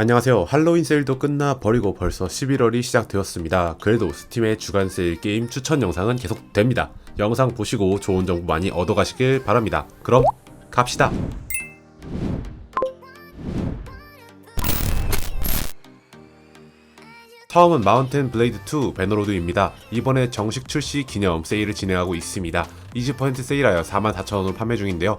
안녕하세요. 할로윈 세일도 끝나 버리고 벌써 11월이 시작되었습니다. 그래도 스팀의 주간 세일 게임 추천 영상은 계속됩니다. 영상 보시고 좋은 정보 많이 얻어가시길 바랍니다. 그럼 갑시다. 처음은 마운틴 블레이드 2 배너로드입니다. 이번에 정식 출시 기념 세일을 진행하고 있습니다. 20% 세일하여 44,000원으로 판매 중인데요.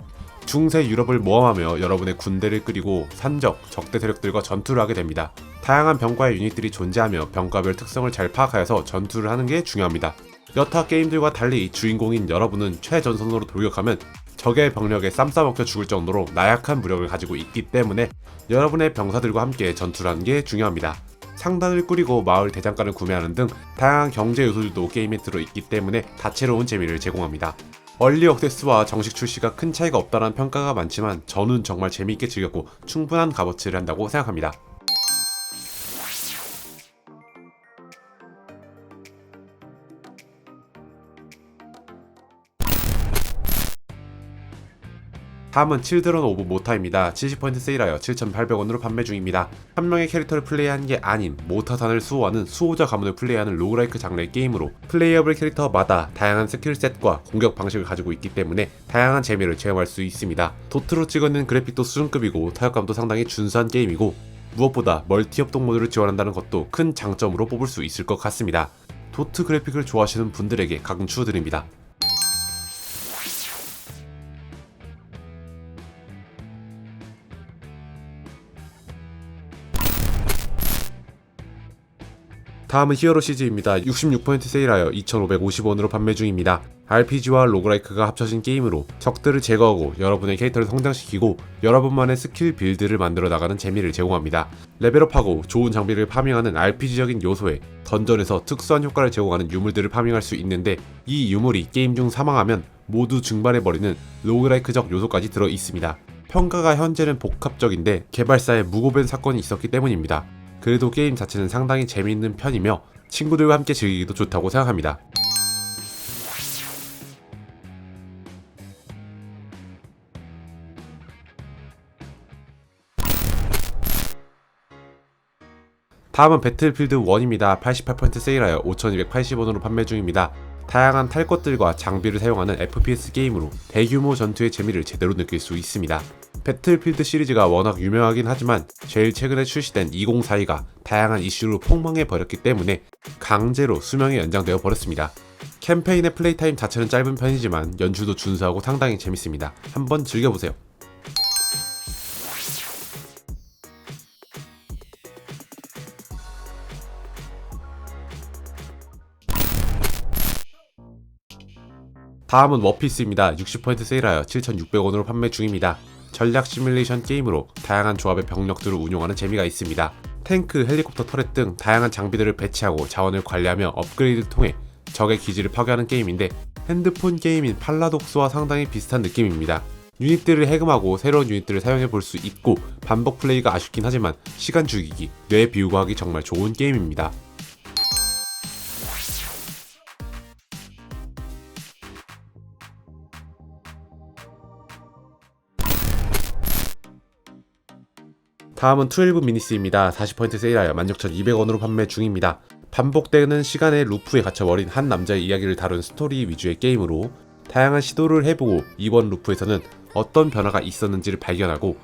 중세 유럽을 모험하며 여러분의 군대를 끓이고 산적, 적대 세력들과 전투를 하게 됩니다. 다양한 병과의 유닛들이 존재하며 병과별 특성을 잘 파악하여서 전투를 하는 게 중요합니다. 여타 게임들과 달리 주인공인 여러분은 최전선으로 돌격하면 적의 병력에 쌈싸먹혀 죽을 정도로 나약한 무력을 가지고 있기 때문에 여러분의 병사들과 함께 전투를 하는 게 중요합니다. 상단을 꾸리고 마을 대장간을 구매하는 등 다양한 경제 요소들도 게임에 들어있기 때문에 다채로운 재미를 제공합니다. 얼리 억세스와 정식 출시가 큰 차이가 없다는 평가가 많지만 저는 정말 재미있게 즐겼고 충분한 값어치를 한다고 생각합니다. 다음은 칠드런 오브 모타입니다. 70% 세일하여 7,800원으로 판매 중입니다. 한 명의 캐릭터를 플레이하는 게 아닌 모타산을 수호하는 수호자 가문을 플레이하는 로그라이크 장르의 게임으로 플레이어블 캐릭터마다 다양한 스킬셋과 공격 방식을 가지고 있기 때문에 다양한 재미를 체험할 수 있습니다. 도트로 찍어낸 그래픽도 수준급이고 타격감도 상당히 준수한 게임이고 무엇보다 멀티 협동 모드를 지원한다는 것도 큰 장점으로 뽑을 수 있을 것 같습니다. 도트 그래픽을 좋아하시는 분들에게 강추드립니다. 다음은 히어로 시즈입니다. 66% 세일하여 2,550원으로 판매 중입니다. RPG와 로그라이크가 합쳐진 게임으로 적들을 제거하고 여러분의 캐릭터를 성장시키고 여러분만의 스킬 빌드를 만들어 나가는 재미를 제공합니다. 레벨업하고 좋은 장비를 파밍하는 RPG적인 요소에 던전에서 특수한 효과를 제공하는 유물들을 파밍할 수 있는데 이 유물이 게임 중 사망하면 모두 증발해버리는 로그라이크적 요소까지 들어 있습니다. 평가가 현재는 복합적인데 개발사에 무고된 사건이 있었기 때문입니다. 그래도 게임 자체는 상당히 재미있는 편이며 친구들과 함께 즐기기도 좋다고 생각합니다. 다음은 배틀필드 1입니다. 88% 세일하여 5,280원으로 판매 중입니다. 다양한 탈 것들과 장비를 사용하는 FPS 게임으로 대규모 전투의 재미를 제대로 느낄 수 있습니다. 배틀필드 시리즈가 워낙 유명하긴 하지만 제일 최근에 출시된 2042가 다양한 이슈로 폭망해 버렸기 때문에 강제로 수명이 연장되어 버렸습니다. 캠페인의 플레이 타임 자체는 짧은 편이지만 연출도 준수하고 상당히 재밌습니다. 한번 즐겨보세요. 다음은 워피스입니다. 60% 세일하여 7,600원으로 판매 중입니다. 전략 시뮬레이션 게임으로 다양한 조합의 병력들을 운용하는 재미가 있습니다. 탱크, 헬리콥터 터렛 등 다양한 장비들을 배치하고 자원을 관리하며 업그레이드를 통해 적의 기지를 파괴하는 게임인데 핸드폰 게임인 팔라독스와 상당히 비슷한 느낌입니다. 유닛들을 해금하고 새로운 유닛들을 사용해 볼 수 있고 반복 플레이가 아쉽긴 하지만 시간 죽이기, 뇌 비우고 하기 정말 좋은 게임입니다. 다음은 12 미니스입니다. 40% 세일하여 16,200원으로 판매 중입니다. 반복되는 시간의 루프에 갇혀버린 한 남자의 이야기를 다룬 스토리 위주의 게임으로 다양한 시도를 해보고 이번 루프에서는 어떤 변화가 있었는지를 발견하고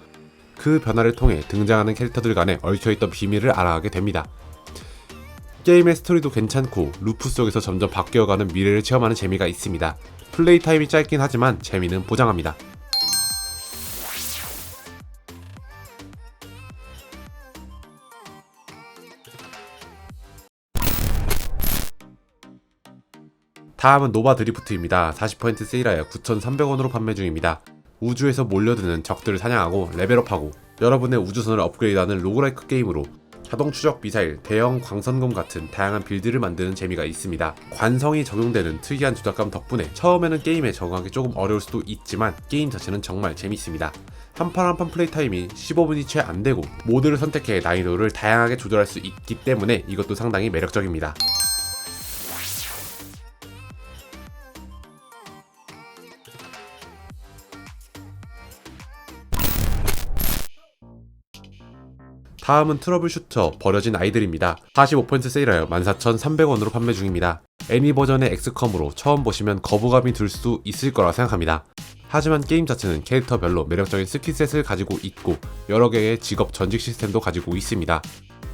그 변화를 통해 등장하는 캐릭터들 간에 얽혀있던 비밀을 알아가게 됩니다. 게임의 스토리도 괜찮고 루프 속에서 점점 바뀌어가는 미래를 체험하는 재미가 있습니다. 플레이 타임이 짧긴 하지만 재미는 보장합니다. 다음은 노바 드리프트입니다. 40% 세일하여 9,300원으로 판매 중입니다. 우주에서 몰려드는 적들을 사냥하고 레벨업하고 여러분의 우주선을 업그레이드하는 로그라이크 게임으로 자동 추적 미사일, 대형 광선검 같은 다양한 빌드를 만드는 재미가 있습니다. 관성이 적용되는 특이한 조작감 덕분에 처음에는 게임에 적응하기 조금 어려울 수도 있지만 게임 자체는 정말 재밌습니다. 한 판 한 판 플레이 타임이 15분이 채 안 되고 모드를 선택해 난이도를 다양하게 조절할 수 있기 때문에 이것도 상당히 매력적입니다. 다음은 트러블 슈터 버려진 아이들입니다. 45% 세일하여 14,300원으로 판매 중입니다. 애니 버전의 엑스컴으로 처음 보시면 거부감이 들 수 있을 거라 생각합니다. 하지만 게임 자체는 캐릭터별로 매력적인 스킬셋을 가지고 있고 여러 개의 직업 전직 시스템도 가지고 있습니다.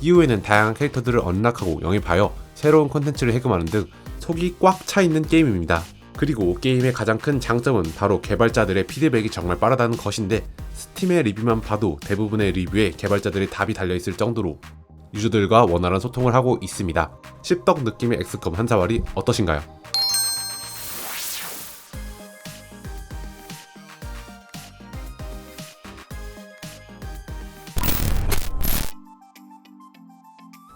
이후에는 다양한 캐릭터들을 언락하고 영입하여 새로운 콘텐츠를 해금하는 등 속이 꽉 차 있는 게임입니다. 그리고 게임의 가장 큰 장점은 바로 개발자들의 피드백이 정말 빠르다는 것인데 스팀의 리뷰만 봐도 대부분의 리뷰에 개발자들의 답이 달려있을 정도로 유저들과 원활한 소통을 하고 있습니다. 씹덕 느낌의 엑스컴 한 사발이 어떠신가요?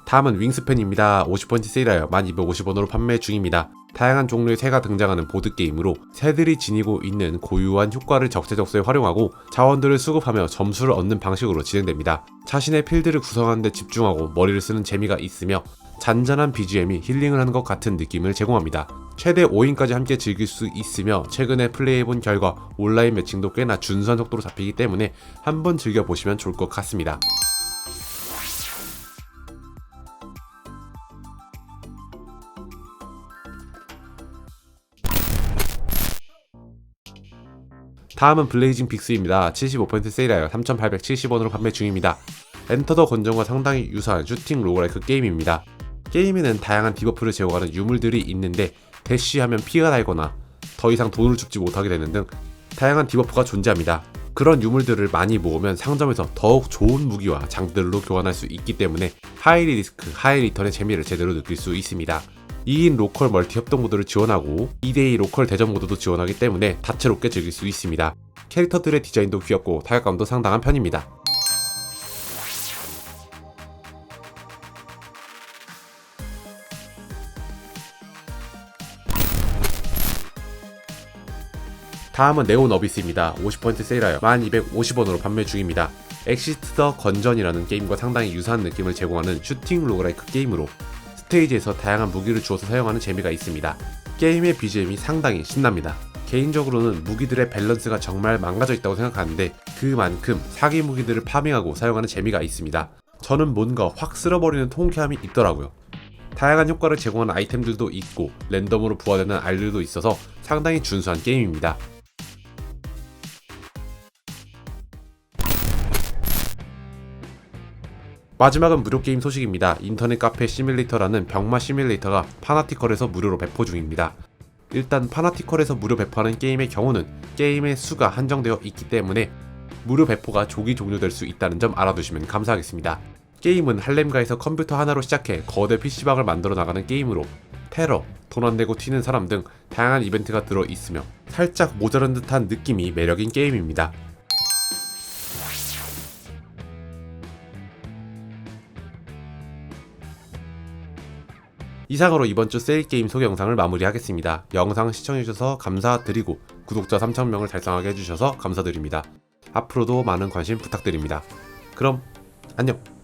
다음은 윙스팬입니다. 50% 세일하여 1250원으로 판매 중입니다. 다양한 종류의 새가 등장하는 보드게임으로 새들이 지니고 있는 고유한 효과를 적재적소에 활용하고 자원들을 수급하며 점수를 얻는 방식으로 진행됩니다. 자신의 필드를 구성하는 데 집중하고 머리를 쓰는 재미가 있으며 잔잔한 BGM이 힐링을 하는 것 같은 느낌을 제공합니다. 최대 5인까지 함께 즐길 수 있으며 최근에 플레이해본 결과 온라인 매칭도 꽤나 준수한 속도로 잡히기 때문에 한번 즐겨보시면 좋을 것 같습니다. 다음은 블레이징 빅스입니다. 75% 세일하여 3,870원으로 판매 중입니다. 엔터 더 건전과 상당히 유사한 슈팅 로그라이크 게임입니다. 게임에는 다양한 디버프를 제공하는 유물들이 있는데 대쉬하면 피가 달거나 더 이상 돈을 줍지 못하게 되는 등 다양한 디버프가 존재합니다. 그런 유물들을 많이 모으면 상점에서 더욱 좋은 무기와 장들로 교환할 수 있기 때문에 하이 리스크, 하이 리턴의 재미를 제대로 느낄 수 있습니다. 2인 로컬 멀티 협동 모드를 지원하고 2대2 로컬 대전 모드도 지원하기 때문에 다채롭게 즐길 수 있습니다. 캐릭터들의 디자인도 귀엽고 타격감도 상당한 편입니다. 다음은 네온 어비스입니다. 50% 세일하여 1250원으로 판매 중입니다. 엑시트 더 건전이라는 게임과 상당히 유사한 느낌을 제공하는 슈팅 로그라이크 게임으로 스테이지에서 다양한 무기를 주어서 사용하는 재미가 있습니다. 게임의 BGM이 상당히 신납니다. 개인적으로는 무기들의 밸런스가 정말 망가져 있다고 생각하는데 그만큼 사기 무기들을 파밍하고 사용하는 재미가 있습니다. 저는 뭔가 확 쓸어버리는 통쾌함이 있더라고요. 다양한 효과를 제공하는 아이템들도 있고 랜덤으로 부화되는 알들도 있어서 상당히 준수한 게임입니다. 마지막은 무료 게임 소식입니다. 인터넷 카페 시뮬레이터라는 병마 시뮬레이터가 파나티컬에서 무료로 배포 중입니다. 일단 파나티컬에서 무료 배포하는 게임의 경우는 게임의 수가 한정되어 있기 때문에 무료 배포가 조기 종료될 수 있다는 점 알아두시면 감사하겠습니다. 게임은 할렘가에서 컴퓨터 하나로 시작해 거대 PC방을 만들어 나가는 게임으로 테러, 돈 안 내고 튀는 사람 등 다양한 이벤트가 들어 있으며 살짝 모자란 듯한 느낌이 매력인 게임입니다. 이상으로 이번 주 세일 게임 소개 영상을 마무리하겠습니다. 영상 시청해주셔서 감사드리고 구독자 3,000명을 달성하게 해주셔서 감사드립니다. 앞으로도 많은 관심 부탁드립니다. 그럼 안녕!